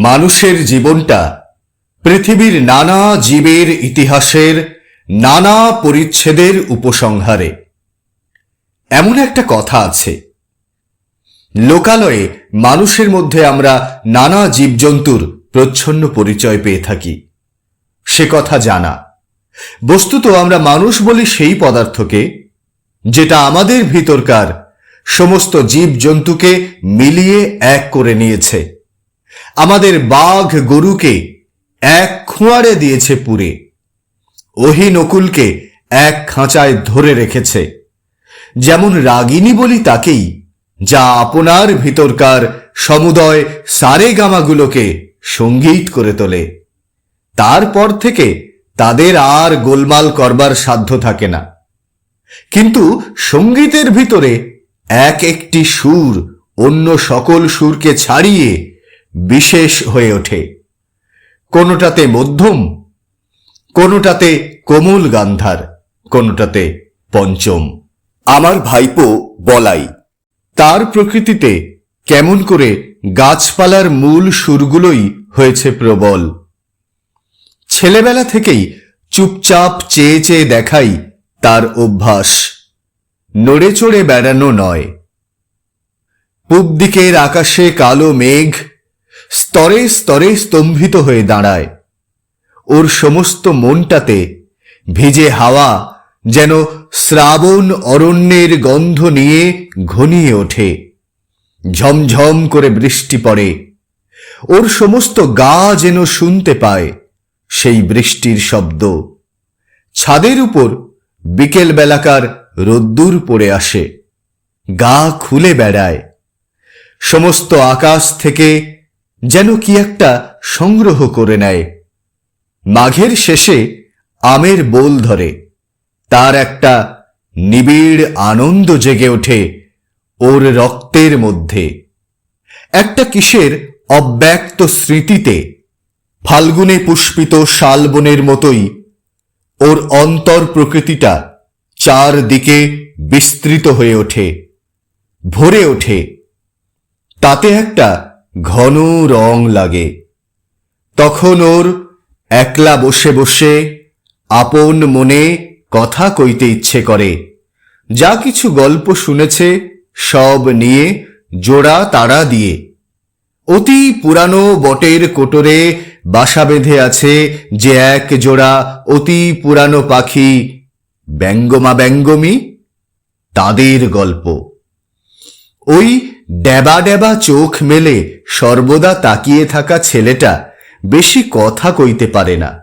মানুষের জীবনটা পৃথিবীর নানা জীবের ইতিহাসের নানা পরিচ্ছেদের উপসংহারে। এমন একটা কথা আছে। লোকালয়ে মানুষের মধ্যে আমরা নানা জীবজন্তুর প্রচ্ছন্ন পরিচয় পেয়ে থাকি। সে কথা জানা। বস্তুত আমরা মানুষ বলি সেই পদার্থকে যেটা আমাদের ভিতরকার সমস্ত জীবজন্তুকে মিলিয়ে এক করে নিয়েছে। আমাদের বাঘ গরুকে এক খুঁয়ারে দিয়েছে পুরে ওহি নকুলকে এক খাঁচায় ধরে রেখেছে। যেমন রাগিনী বলি তাকেই, যা আপনার ভিতরকার সমুদয় সারে গামাগুলোকে সংগীত করে তোলে। তারপর থেকে তাদের আর গোলমাল করবার সাধ্য থাকে না। কিন্তু সঙ্গীতের ভিতরে এক একটি সুর অন্য সকল সুরকে ছাড়িয়ে বিশেষ হয়ে ওঠে। কোনোটাতে মধ্যম, কোনোটাতে কোমল গান্ধার, কোনোটাতে পঞ্চম। আমার ভাইপো বলাই, তার প্রকৃতিতে কেমন করে গাছপালার মূল সুরগুলোই হয়েছে প্রবল। ছেলেবেলা থেকেই চুপচাপ চেয়ে চেয়ে দেখাই তার অভ্যাস। নড়ে চড়ে বেড়ানো নয়। পূব দিকের আকাশে কালো মেঘ স্তরে স্তরে স্তম্ভিত হয়ে দাঁড়ায়। ওর সমস্ত মনটাতে ভিজে হাওয়া যেন শ্রাবণ অরণ্যের গন্ধ নিয়ে ঘনিয়ে ওঠে। ঝমঝম করে বৃষ্টি পড়ে। ওর সমস্ত গা যেন শুনতে পায় সেই বৃষ্টির শব্দ। ছাদের উপর বিকেল বেলাকার রোদ্দুর পড়ে আসে। গা খুলে বেড়ায়। সমস্ত আকাশ থেকে যেন কি একটা সংগ্রহ করে নেয়। মাঘের শেষে আমের বোল ধরে। তার একটা নিবিড় আনন্দ জেগে ওঠে ওর রক্তের মধ্যে। একটা কিসের অব্যক্ত স্মৃতিতে ফাল্গুনে পুষ্পিত শালবনের মতোই ওর অন্তর প্রকৃতিটা চারদিকে বিস্তৃত হয়ে ওঠে, ভরে ওঠে। তাতে একটা ঘন রং লাগে। তখন ওর একলা বসে বসে আপন মনে কথা কইতে ইচ্ছে করে। যা কিছু গল্প শুনেছে সব নিয়ে জোড়া তাড়া দিয়ে। অতি পুরানো বটের কোটরে বাসা বেঁধে আছে যে এক জোড়া অতি পুরানো পাখি ব্যঙ্গমা ব্যঙ্গমী তাদের গল্প। ওই ড্যাবা ড্যাবা চোখ মেলে সর্বদা তাকিয়ে থাকা ছেলেটা বেশি কথা কইতে পারে না।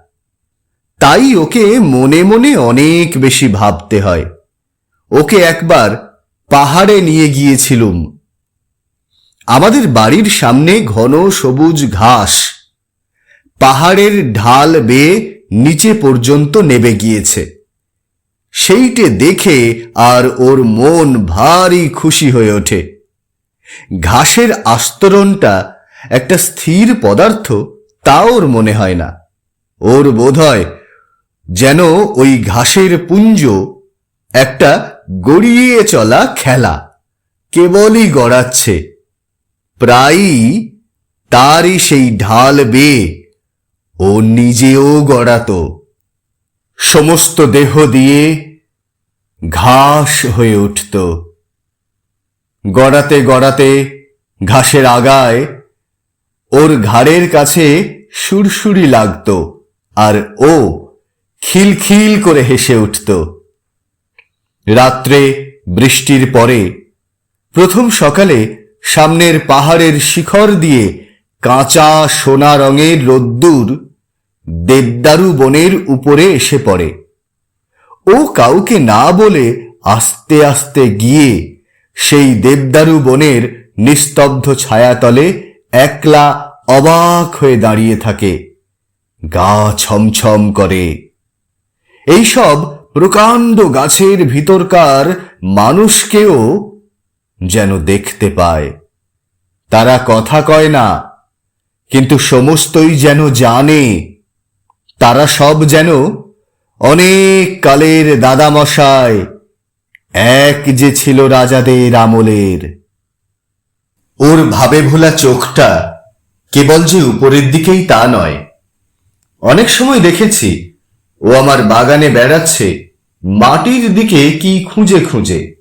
তাই ওকে মনে মনে অনেক বেশি ভাবতে হয়। ওকে একবার পাহাড়ে নিয়ে গিয়েছিলুম। আমাদের বাড়ির সামনে ঘন সবুজ ঘাস। পাহাড়ের ঢাল বেয়ে নিচে পর্যন্ত নেবে গিয়েছে। সেইটে দেখে আর ওর মন ভারী খুশি হয়ে ওঠে। ঘাসের আস্তরণটা একটা স্থির পদার্থ, তা ওর মনে হয় না। ওর বোধ হয় যেন ওই ঘাসের পুঞ্জ একটা গড়িয়ে চলা খেলা, কেবলই গড়াচ্ছে। প্রায়ই তারই সেই ঢাল বেয়ে ও নিজেও গড়াতো। সমস্ত দেহ দিয়ে ঘাস হয়ে উঠত। গড়াতে গড়াতে ঘাসের আগায় ওর ঘাড়ের কাছে সুরসুরি লাগতো আর ও খিলখিল করে হেসে উঠত। রাত্রে বৃষ্টির পরে প্রথম সকালে সামনের পাহাড়ের শিখর দিয়ে কাঁচা সোনা রঙের রোদ্দুর দেবদারু বনের উপরে এসে পড়ে। ও কাউকে না বলে আস্তে আস্তে গিয়ে সেই দেবদারু বনের নিস্তব্ধ ছায়াতলে একলা অবাক হয়ে দাঁড়িয়ে থাকে, গা ছমছম করে। এইসব প্রকাণ্ড গাছের ভিতরকার মানুষকেও যেন দেখতে পায়। তারা কথা কয় না, কিন্তু সমস্তই যেন জানে। তারা সব যেন অনেক কালের দাদামশায় এক যে ছিল রাজাদের আমলের। ওর ভাবে ভোলা চোখটা কেবল যে উপরের দিকেই তা নয়। অনেক সময় দেখেছি, ও আমার বাগানে বেড়াচ্ছে, মাটির দিকে কি খুঁজে খুঁজে।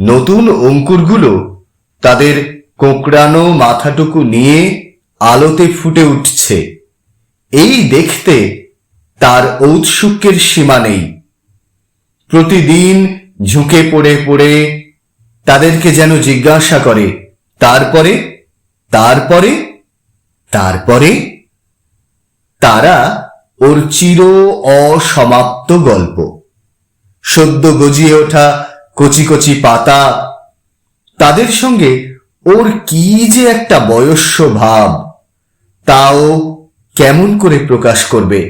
নতুন অঙ্কুরগুলো তাদের কোঁকড়ানো মাথাটুকু নিয়ে আলোতে ফুটে উঠছে। এই দেখতে তার ঔৎসুক্যের সীমা নেই। প্রতিদিন ঝুঁকে পড়ে পড়ে তাদেরকে যেন জিজ্ঞাসা করে, তারপরে তারপরে তারপরে, তারা ওর চির অসমাপ্ত গল্প। সদ্য গজিয়ে ওঠা কচি কচি পাতা, তাদের সঙ্গে ওর কি যে একটা বয়স্য ভাব, তাও কেমন করে প্রকাশ করবে?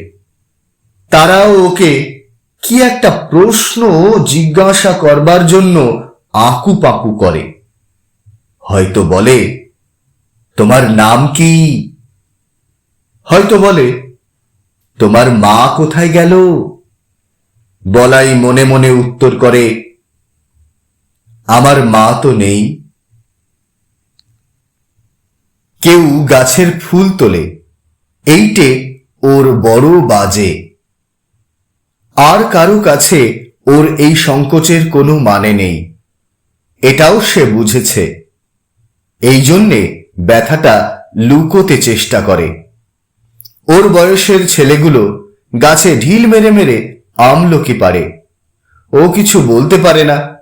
তারাও ওকে কি একটা প্রশ্ন জিজ্ঞাসা করবার জন্য আঁকু পাকু করে। হয়তো বলে, তোমার নাম কি? হয়তো বলে, তোমার মা কোথায় গেল? বলাই মনে মনে উত্তর করে, আমার মা তো নেই। কেউ গাছের ফুল তোলে, এইটে ওর বড় বাজে। আর কারও কাছে ওর এই সংকোচের কোনো মানে নেই। এটাও সে বুঝেছে। এই জন্যে ব্যথাটা লুকোতে চেষ্টা করে। ওর বয়সের ছেলেগুলো গাছে ঢিল মেরে মেরে আমলকি পারে। ও কিছু বলতে পারে না।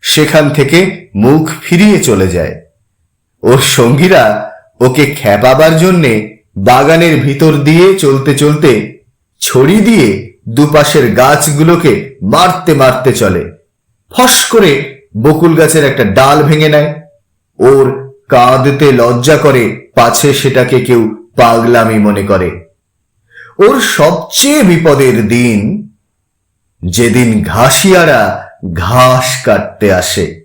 সেখান থেকে মুখ ফিরিয়ে চলে যায়। ওর সঙ্গীরা ওকে খেপাবার জন্যে বাগানের ভিতর দিয়ে চলতে চলতে ছড়ি দিয়ে দুপাশের গাছগুলোকে মারতে মারতে চলে। ফস করে বকুল গাছের একটা ডাল ভেঙে নেয়। ওর কাঁদতে লজ্জা করে, পাছে সেটাকে কেউ পাগলামি মনে করে। ওর সবচেয়ে বিপদের দিন যেদিন ঘাসিয়ারা ঘাস কাটতে আসে।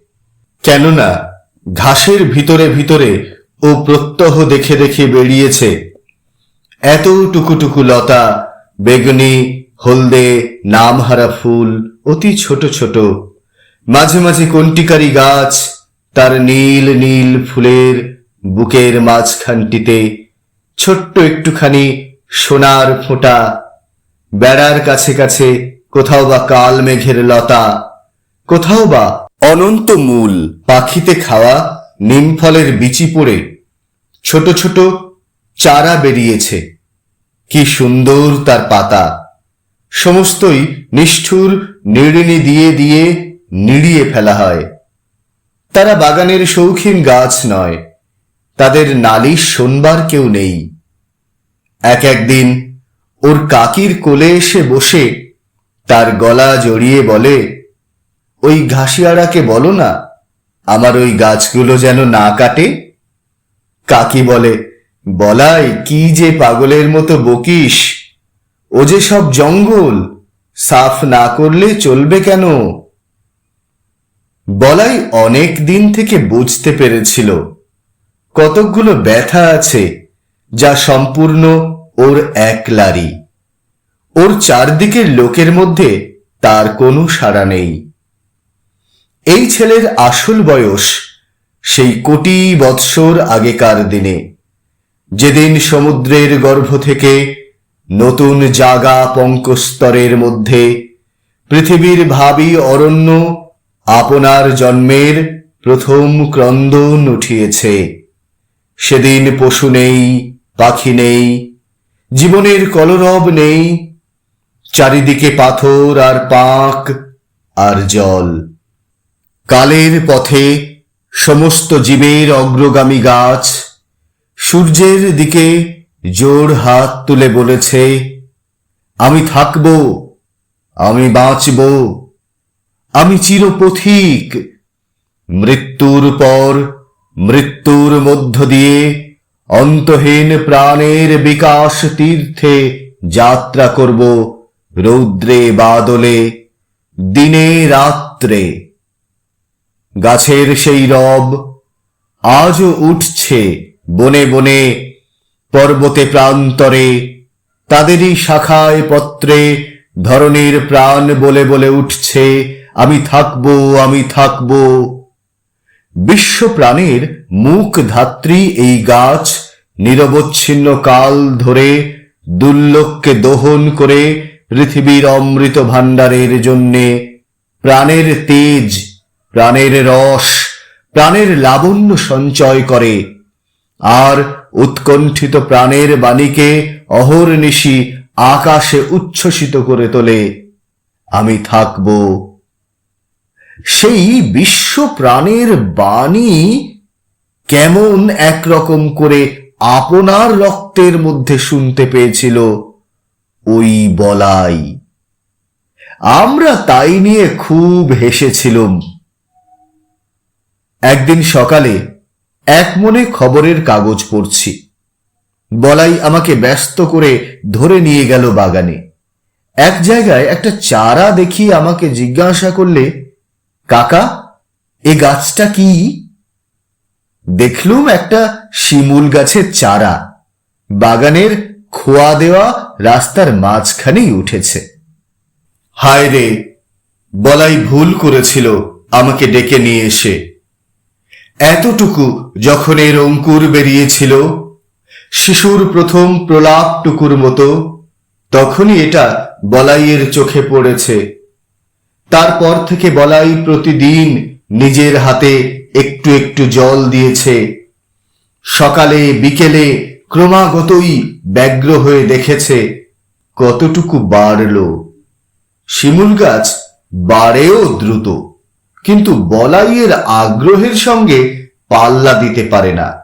কেননা ঘাসের ভিতরে ভিতরে ও প্রত্যহ দেখে দেখে বেরিয়েছে। এত টুকুটুকু লতা, বেগুনি হলদে নামহারা ফুল, অতি ছোট ছোট। মাঝে মাঝে কন্টিকারি গাছ তার নীল নীল ফুলের বুকের মাঝখানটিতে ছোট্ট একটুখানি সোনার ফোঁটা, বেড়ার কাছে কাছে কোথাও বা কাল মেঘের লতা, কোথাও বা অনন্ত মূল পাখিতে খাওয়া নিমফলের বিচি পড়ে। ছোট ছোট চারা বেরিয়েছে। কি সুন্দর তার পাতা। সমস্তই নিষ্ঠুর, নিড়িনি দিয়ে দিয়ে নিড়িয়ে ফেলা হয়। তারা বাগানের শৌখিন গাছ নয়। তাদের নালিশ শোনবার কেউ নেই। এক একদিন ওর কাকির কোলে এসে বসে তার গলা জড়িয়ে বলে, ওই ঘাসিয়াড়াকে বলো না, আমার ওই গাছগুলো যেন না কাটে? কাকি বলে, বলাই কি যে পাগলের মতো বকিস। ও যে সব জঙ্গল, সাফ না করলে চলবে কেন? বলাই অনেক দিন থেকে বুঝতে পেরেছিল। কতকগুলো ব্যথা আছে, যা সম্পূর্ণ ওর একলারি ওর চারদিকের লোকের মধ্যে তার কোনো সাড়া নেই। এই ছেলের আসল বয়স সেই কোটি বৎসর আগেকার দিনে। যেদিন সমুদ্রের গর্ভ থেকে নতুন জাগা পঙ্কস্তরের মধ্যে, পৃথিবীর ভাবি অরণ্য আপনার জন্মের প্রথম ক্রন্দন উঠিয়েছে। সেদিন পশু নেই, পাখি নেই, জীবনের কলরব নেই, চারিদিকে পাথর আর পাক আর জল। কালের পথে সমস্ত জীবের অগ্রগামী গাছ, সূর্যের দিকে জোর হাত তুলে বলেছে, আমি থাকব, আমি বাঁচব, আমি চিরপথিক। মৃত্যুর পর, মৃত্যুর মধ্য দিয়ে অন্তহীন প্রাণের বিকাশ তীর্থে যাত্রা করব রৌদ্রে বাদলে, দিনে রাত্রে। গাছের সেই রব আজও উঠছে বনে বনে পর্বতে প্রান্তরে, তাদেরই শাখায় পত্রে ধরনের প্রাণ বলে বলে উঠছে, আমি থাকব আমি থাকব। বিশ্ব প্রাণের মুখ ধাত্রী এই গাছ নিরবচ্ছিন্ন কাল ধরে দুর্লভকে দহন করে পৃথিবীর অমৃত ভাণ্ডারের জন্যে প্রাণের তেজ, প্রাণের রস, প্রাণের লাবণ্য সঞ্চয় করে। আর উৎকণ্ঠিত প্রাণের বাণীকে অহর্নিশি আকাশে উচ্ছ্বসিত করে তোলে। আমি থাকব। সেই বিশ্ব প্রাণের বাণী কেমন একরকম করে আপনার রক্তের মধ্যে শুনতে পেয়েছিল? ওই বলাই। আমরা তাই নিয়ে খুব হেসেছিলাম। একদিন সকালে এক মনে খবরের কাগজ পড়ছি। বলাই আমাকে ব্যস্ত করে ধরে নিয়ে গেল বাগানে। এক জায়গায় একটা চারা দেখিয়ে আমাকে জিজ্ঞাসা করলে, কাকা, এ গাছটা কি? দেখলুম একটা শিমুল গাছের চারা। বাগানের খোয়া দেওয়া রাস্তার মাঝখানেই উঠেছে। হায় রে, বলাই ভুল করেছিল আমাকে ডেকে নিয়ে এসে। এতটুকু যখন এর অঙ্কুর বেরিয়েছিল, শিশুর প্রথম প্রলাপটুকুর মতো, তখনই এটা বলাইয়ের চোখে পড়েছে। তারপর থেকে বলাই প্রতিদিন নিজের হাতে একটু একটু জল দিয়েছে। সকালে, বিকেলে ক্রমাগতই ব্যগ্র হয়ে দেখেছে কতটুকু বাড়ল। শিমুল গাছ বাড়েও দ্রুত। কিন্তু বলাইয়ের আগ্রহের সঙ্গে পাল্লা দিতে পারে না।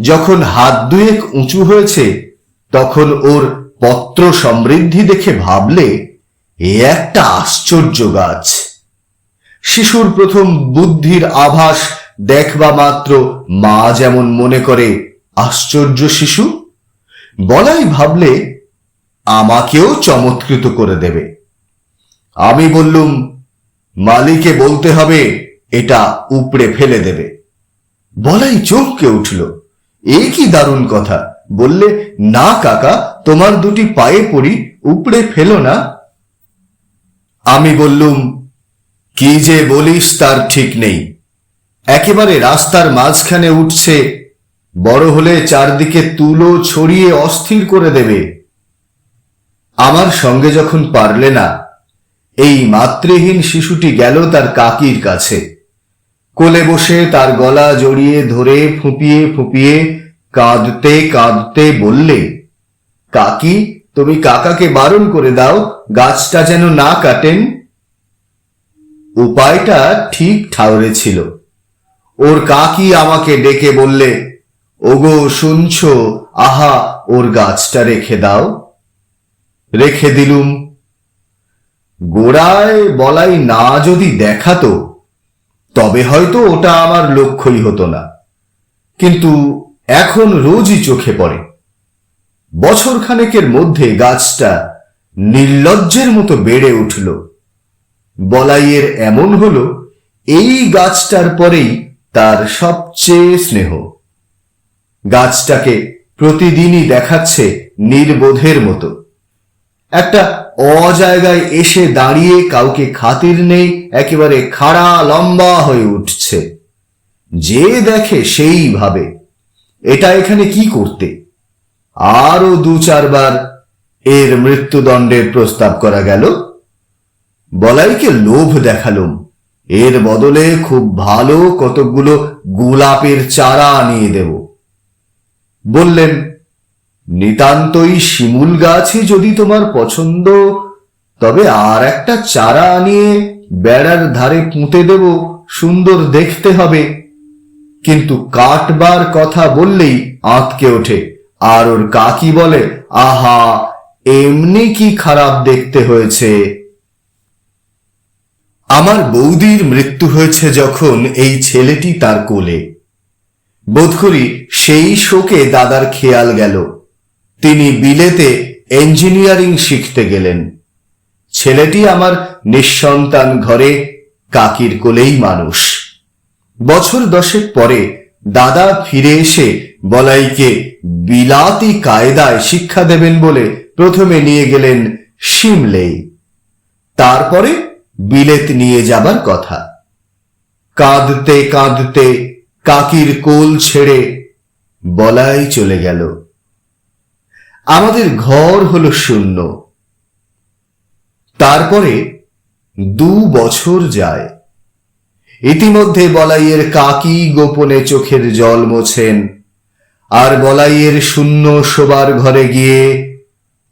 যখন হাত দুয়েক উঁচু হয়েছে, তখন ওর পত্র সমৃদ্ধি দেখে ভাবলে, এ একটা আশ্চর্য গাছ। শিশুর প্রথম বুদ্ধির আভাস দেখবা মাত্র মা যেমন মনে করে, আশ্চর্য শিশু? বলাই ভাবলে, আমাকেও চমৎকৃত করে দেবে। আমি বললুম মালিকে বলতে হবে, এটা উপড়ে ফেলে দেবে। বলাই চমকে উঠল। এ কি দারুণ কথা। বললে, না, কাকা, তোমার দুটি পায়ে পড়ি, উপড়ে ফেলো না। আমি বললুম, কি যে বলিস, তার ঠিক নেই। একেবারে রাস্তার মাঝখানে উঠছে, বড় হলে চারদিকে তুলো ছড়িয়ে অস্থির করে দেবে। আমার সঙ্গে যখন পারলে না এই মাতৃহীন শিশুটি গেল তার কাকির কাছে। কোলে বসে তার গলা জড়িয়ে ধরে ফুপিয়ে ফুপিয়ে কাঁদতে কাঁদতে বললে, কাকি, তুমি কাকাকে বারণ করে দাও, গাছটা যেন না কাটেন। উপায়টা ঠিক ঠাউরে ছিল। ওর কাকি আমাকে ডেকে বললে, ওগো, শুনছ? আহা, ওর গাছটা রেখে দাও। রেখে দিলুম। গোড়ায় বলাই না যদি দেখাতো, তবে হয়তো ওটা আমার লক্ষ্যই হতো না। কিন্তু এখন রোজই চোখে পড়ে। বছর খানেকের মধ্যে গাছটা নির্লজ্জের মতো বেড়ে উঠল। বলাইয়ের এমন হলো, এই গাছটার পরেই তার সবচেয়ে স্নেহ। গাছটাকে প্রতিদিনই দেখাচ্ছে নির্বোধের মতো। একটা অজায়গায় এসে দাঁড়িয়ে কাউকে খাতির নেই, একেবারে খাড়া লম্বা হয়ে উঠছে। যে দেখে সেই ভাবে। এটা এখানে কি করতে? আরও দু চারবার এর মৃত্যুদণ্ডের প্রস্তাব করা গেল। বলাইকে লোভ দেখালুম। এর বদলে খুব ভালো কতকগুলো গোলাপের চারা আনিয়ে দেব। বললেন নিতান্তই শিমুল গাছই যদি তোমার পছন্দ, তবে আর একটা চারা আনিয়ে বেড়ার ধারে পুঁতে দেব, সুন্দর দেখতে হবে। কিন্তু কাটবার কথা বললেই আঁতকে ওঠে, আর ওর কাকি বলে, আহা, এমনি কি খারাপ দেখতে হয়েছে? আমার বৌদির মৃত্যু হয়েছে যখন এই ছেলেটি তার কোলে। বোধ করি সেই শোকে দাদার খেয়াল গেল। তিনি বিলেতে ইঞ্জিনিয়ারিং শিখতে গেলেন। ছেলেটি আমার নিঃসন্তান ঘরে কাকির কোলেই মানুষ। বছর দশেক পরে দাদা ফিরে এসে বলাইকে বিলাতি কায়দায় শিক্ষা দেবেন বলে প্রথমে নিয়ে গেলেন সিমলেই তারপরে বিলেত নিয়ে যাবার কথা। কাঁদতে কাঁদতে কাকির কোল ছেড়ে বলাই চলে গেল। আমাদের ঘর হলো শূন্য। তারপরে দু বছর যায়। ইতিমধ্যে বলাইয়ের কাকি গোপনে চোখের জল মোছেন, আর বলাইয়ের শূন্য শোবার ঘরে গিয়ে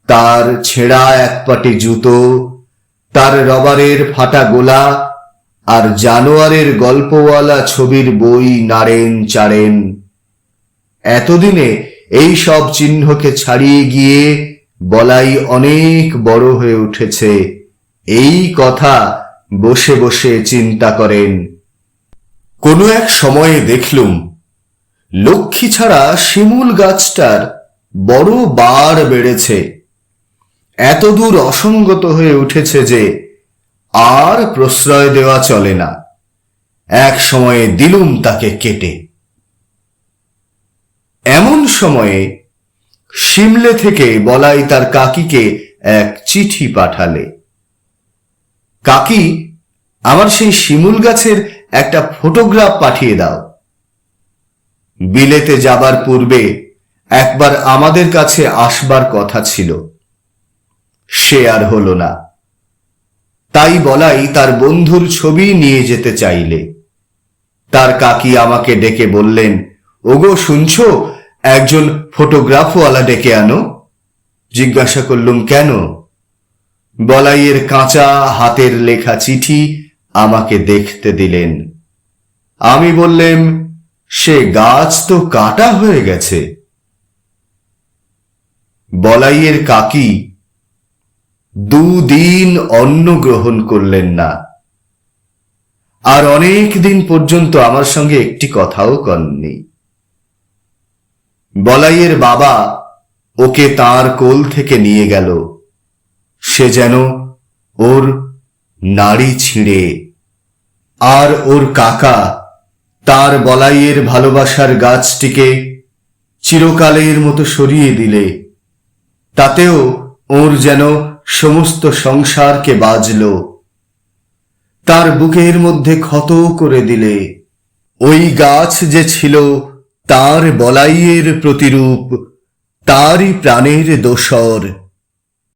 তার ছেঁড়া এক পাটি জুতো, তার রবারের ফাটা গোলা, আর জানোয়ারের গল্পওয়ালা ছবির বই নাড়েন চাড়েন এতদিনে এই সব চিহ্নকে ছাড়িয়ে গিয়ে বলাই অনেক বড় হয়ে উঠেছে। এই কথা বসে বসে চিন্তা করেন। কোনো এক সময়ে দেখলুম, লক্ষ্মী ছাড়া শিমুল গাছটার বড় বার বেড়েছে। এতদূর অসঙ্গত হয়ে উঠেছে যে আর প্রশ্রয় দেওয়া চলে না। এক সময়ে দিলুম তাকে কেটে। সময়ে সিমলে থেকে বলাই তার কাকিকে এক চিঠি পাঠালে। কাকি, আমার সেই শিমুল গাছের একটা ফটোগ্রাফ পাঠিয়ে দাও। বিলেতে যাবার পূর্বে একবার আমাদের কাছে আসবার কথা ছিল। সে আর হলো না। তাই বলাই তার বন্ধুর ছবি নিয়ে যেতে চাইলে। তার কাকি আমাকে ডেকে বললেন, ওগো, শুনছো? একজন ফটোগ্রাফওয়ালা ডেকে আনো, জিজ্ঞাসা করলুম, কেন? বলাইয়ের কাঁচা হাতের লেখা চিঠি আমাকে দেখতে দিলেন। আমি বললেম, সে গাছ তো কাটা হয়ে গেছে। বলাইয়ের কাকি দুদিন অন্ন গ্রহণ করলেন না। আর অনেক দিন পর্যন্ত আমার সঙ্গে একটি কথাও কননি। বলাইয়ের বাবা ওকে তার কোল থেকে নিয়ে গেল। সে যেন ওর নাড়ি ছিঁড়ে। আর ওর কাকা তার বলাইয়ের ভালোবাসার গাছটিকে চিরকালের মতো সরিয়ে দিলে। তাতেও ওর যেন সমস্ত সংসারকে বাজল। তার বুকের মধ্যে ক্ষত করে দিলে। ওই গাছ যে ছিল তার বলাইয়ের প্রতিরূপ তারই প্রাণের দোসর।